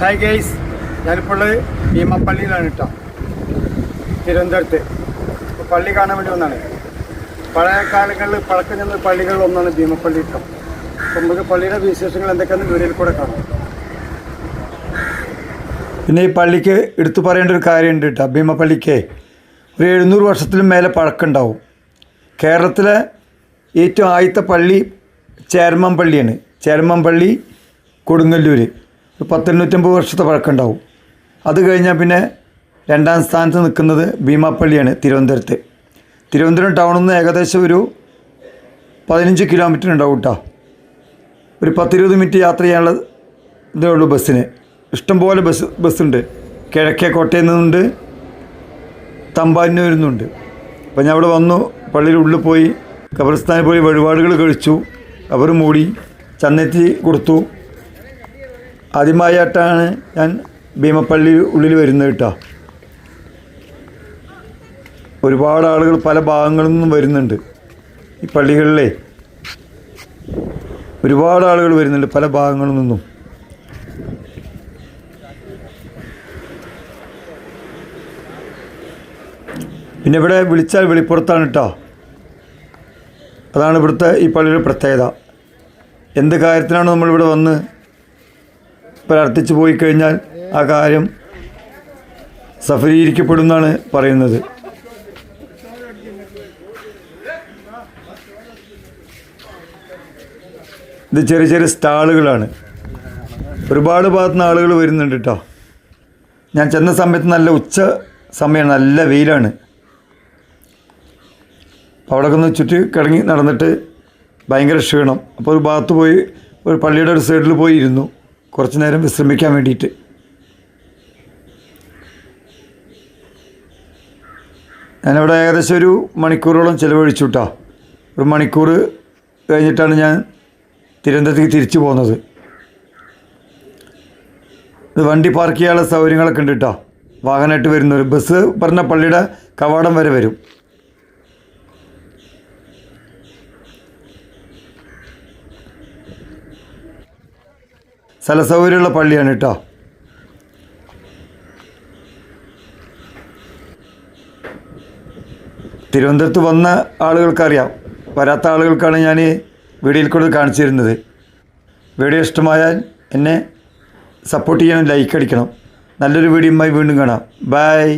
Hi guys ഞാനിപ്പോൾ ഭീമപ്പള്ളിയിലാണ് കേട്ടോ തിരുവനന്തപുരത്ത്. പള്ളി കാണാൻ വേണ്ടി വന്നാണ്. പഴയ കാലങ്ങളിൽ പഴക്കം ചെന്ന പള്ളികളിൽ ഒന്നാണ് ഭീമപ്പള്ളി കേട്ടോ അപ്പം നമുക്ക് പള്ളിയുടെ വിശേഷങ്ങൾ എന്തൊക്കെയാണെന്ന് വീഡിയോയിൽ കൂടെ കാണാം. പിന്നെ ഈ പള്ളിക്ക് എടുത്തു പറയേണ്ട ഒരു കാര്യമുണ്ട് കേട്ടോ ഭീമപ്പള്ളിക്ക് ഒരു എഴുന്നൂറ് വർഷത്തിലും മേലെ പഴക്കമുണ്ടാവും. കേരളത്തിലെ ഏറ്റവും ആദ്യത്തെ പള്ളി ചേരമൻ പള്ളിയാണ്. ചേരമൻ പള്ളി കൊടുങ്ങല്ലൂർ പത്തെണ്ണൂറ്റമ്പത് വർഷത്തെ പഴക്കമുണ്ടാവും അത് കഴിഞ്ഞാൽ പിന്നെ രണ്ടാം സ്ഥാനത്ത് നിൽക്കുന്നത് ഭീമാപ്പള്ളിയാണ് തിരുവനന്തപുരത്ത്. തിരുവനന്തപുരം ടൗണിൽ നിന്ന് ഏകദേശം ഒരു പതിനഞ്ച് കിലോമീറ്റർ ഉണ്ടാവും കേട്ടോ ഒരു പത്തിരുപത് മിനിറ്റ് യാത്ര ചെയ്യാനുള്ള ഇതേ ഉള്ളൂ ബസ്സിന്. ഇഷ്ടംപോലെ ബസ് ബസ്സുണ്ട്. കിഴക്കേ കോട്ടയിൽ നിന്നുണ്ട് തമ്പാനൂരിൽ നിന്നുണ്ട്. അപ്പോൾ ഞാൻ അവിടെ വന്നു പള്ളിയുടെ ഉള്ളിൽ പോയി ഖബർസ്ഥാനിൽ പോയി വഴിപാടുകൾ കഴിച്ചു അവർ മൂടി ചന്നെത്തി കൊടുത്തു. ആദ്യമായിട്ടാണ് ഞാൻ ഭീമപ്പള്ളി ഉള്ളിൽ വരുന്നത് കേട്ടോ. ഒരുപാട് ആളുകൾ പല ഭാഗങ്ങളിൽ നിന്നും വരുന്നുണ്ട്. ഈ പള്ളികളിലെ ഒരുപാട് ആളുകൾ വരുന്നുണ്ട് പല ഭാഗങ്ങളിൽ നിന്നും. പിന്നെ ഇവിടെ വിളിച്ചാൽ വെളിപ്പുറത്താണ് കേട്ടോ. അതാണ് ഇവിടുത്തെ ഈ പള്ളിയുടെ പ്രത്യേകത. എന്ത് കാര്യത്തിനാണ് നമ്മളിവിടെ വന്ന് പ്രാർത്ഥിച്ചു പോയി കഴിഞ്ഞാൽ ആ കാര്യം സഫലീകരിക്കപ്പെടുമെന്നാണ് പറയുന്നത്. ഇത് ചെറിയ ചെറിയ സ്റ്റാളുകളാണ്. ഒരുപാട് ഭാഗത്തുനിന്ന് ആളുകൾ വരുന്നുണ്ട് കേട്ടോ ഞാൻ ചെന്ന സമയത്ത് നല്ല ഉച്ച സമയമാണ് നല്ല വെയിലാണ്. അവിടെ ഒന്ന് ചുറ്റി കിടങ്ങി നടന്നിട്ട് ഭയങ്കര ക്ഷീണം. അപ്പോൾ ഒരു ഭാഗത്ത് പോയി ഒരു പള്ളിയുടെ ഒരു സൈഡിൽ പോയി ഇരുന്നു. കുറച്ച് നേരം വിശ്രമിക്കാൻ വേണ്ടിയിട്ട്. ഞാനിവിടെ ഏകദേശം ഒരു മണിക്കൂറോളം ചിലവഴിച്ചു കേട്ടോ ഒരു മണിക്കൂർ കഴിഞ്ഞിട്ടാണ് ഞാൻ തിരുവനന്തപുരത്തേക്ക് തിരിച്ചു പോകുന്നത്. ഇത് വണ്ടി പാർക്ക് ചെയ്യാനുള്ള സൗകര്യങ്ങളൊക്കെ ഉണ്ട് കേട്ടോ വാഹനമായിട്ട് വരുന്നവർ ബസ് പറഞ്ഞ പള്ളിയുടെ കവാടം വരെ വരും. സ്ഥല സൗകര്യമുള്ള പള്ളിയാണ് കേട്ടോ തിരുവനന്തപുരത്ത് വന്ന ആളുകൾക്കറിയാം. വരാത്ത ആളുകൾക്കാണ് ഞാൻ വീഡിയോയിൽ കൂടെ കാണിച്ചിരുന്നത്. വീഡിയോ ഇഷ്ടമായാൽ എന്നെ സപ്പോർട്ട് ചെയ്യണം ലൈക്ക് അടിക്കണം. നല്ലൊരു വീഡിയോയുമായി വീണ്ടും കാണാം. ബൈ